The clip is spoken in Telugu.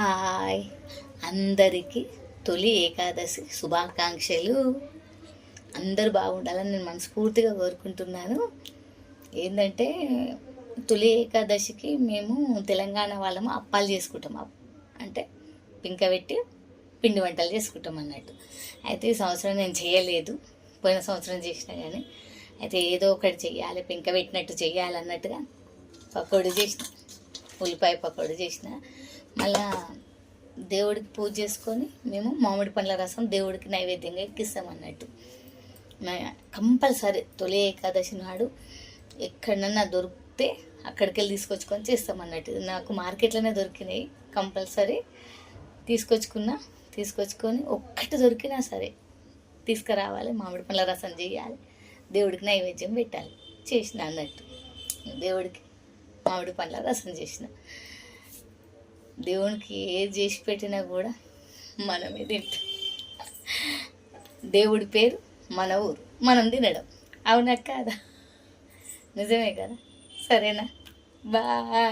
హాయ్. అందరికీ తొలి ఏకాదశి శుభాకాంక్షలు. అందరూ బాగుండాలని నేను మనస్ఫూర్తిగా కోరుకుంటున్నాను. ఏంటంటే తొలి ఏకాదశికి మేము తెలంగాణ వాళ్ళము అప్పాలు చేసుకుంటాం. అంటే పింక పెట్టి పిండి వంటలు చేసుకుంటాం అన్నట్టు. అయితే ఈ సంవత్సరం నేను చేయలేదు. పోయిన సంవత్సరం చేసినా కానీ అయితే ఏదో ఒకటి చెయ్యాలి పింక పెట్టినట్టు చెయ్యాలి అన్నట్టుగా పకోడీ చేసిన. ఉల్లిపాయ పకోడీ చేసిన. మళ్ళా దేవుడికి పూజ చేసుకొని మేము మామిడి పండ్ల రసం దేవుడికి నైవేద్యంగా ఎక్కిస్తాం అన్నట్టు కంపల్సరీ తొలి ఏకాదశి నాడు ఎక్కడన్నా దొరికితే అక్కడికి వెళ్ళి తీసుకొచ్చుకొని చేస్తాం అన్నట్టు నాకు మార్కెట్లోనే దొరికినాయి. కంపల్సరీ తీసుకొచ్చుకున్నా తీసుకొచ్చుకొని ఒక్కటి దొరికినా సరే తీసుకురావాలి మామిడి పండ్ల రసం చేయాలి దేవుడికి నైవేద్యం పెట్టాలి చేసిన అన్నట్టు. దేవుడికి మామిడి పండ్ల రసం చేసిన. దేవునికి ఏది చేసి పెట్టినా కూడా మనమే తింటాం. దేవుడి పేరు మన ఊరు. మనం తినడం. అవునా కాదా? నిజమే కదా? సరేనా? బాయ్.